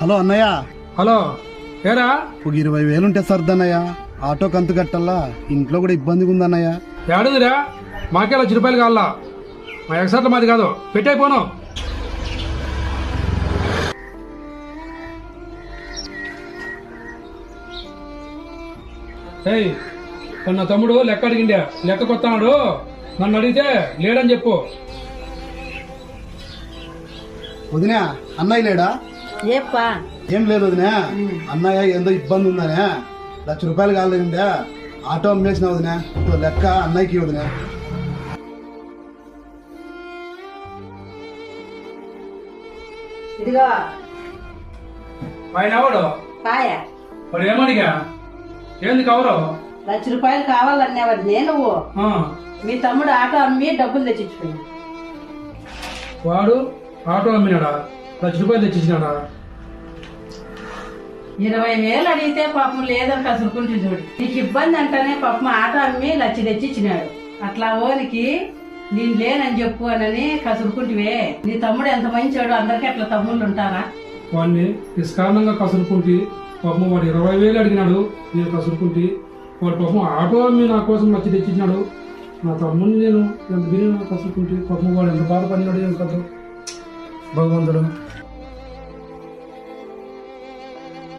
Hello అన్నయ్య. Hello ఏరా? ఒక ఇరవై వేలు ఉంటే సర్దన్నయ్య. ఆటో కంతు కట్టల్లా. ఇంట్లో కూడా ఇబ్బందిగా ఉందన్నయ్య ఏడుదిరా? మాకే లక్ష రూపాయలు కావాలా? మా ఎక్సర్లు మాది కాదు. పెట్టైపోను ఏయ్ నా తమ్ముడు లెక్క అడిగిండే. లెక్క కొత్తనాడు నన్ను అడిగితే లేడని చెప్పు. వదినా అన్నయ్య లేడా? ఏప్పా? ఏం లేదు వదినా. అన్నయ్య ఏందో ఇబ్బంది ఉందనే. లక్ష రూపాయలు కాలేదండే. ఆటో అమ్మేసిన వదినా. ఇప్పుడు లెక్క అన్నయ్యకి వదినా. ఇదిగో. ఆయన ఎవడు? పాయ. వాడు ఏమడిగా? ఏంది కవరు లక్ష రూపాయలు కావాలనేవాడు నేను ఆ, మీ తమ్ముడు ఆటో అమ్మి డబ్బులు తెచ్చిచ్చిపోయింది వాడు ఆటో అమ్మినాడా? లక్ష రూపాయలు తెచ్చిచ్చినాడా? ఇరవై వేలు అడిగితే పాపం లేదని కసురుకుంటే చూడు. నీకు ఇబ్బంది అంటేనే పాపం ఆటో అమ్మి లక్ష తెచ్చిచ్చినాడు. అట్లా ఓనికి నేను లేనని చెప్పు అనని కసురుకుంటివే. నీ తమ్ముడు ఎంత మంచోడు? అందరికీ అట్లా తమ్ముళ్ళు ఉంటారా? వాడిని నిష్కారణంగా కసురుకుంటి పాపం వాడు ఇరవై వేలు అడిగినాడు. నేను కసురుకుంటి వాడు పాపం ఆటో అమ్మి నా కోసం వచ్చి తెచ్చిచ్చినాడు. నా తమ్ముడిని నేను ఎంత విని కసురుకుంటి పాపం వాడు ఎంత బాధపడినాడు ఏం కథ? భగవంతుడు.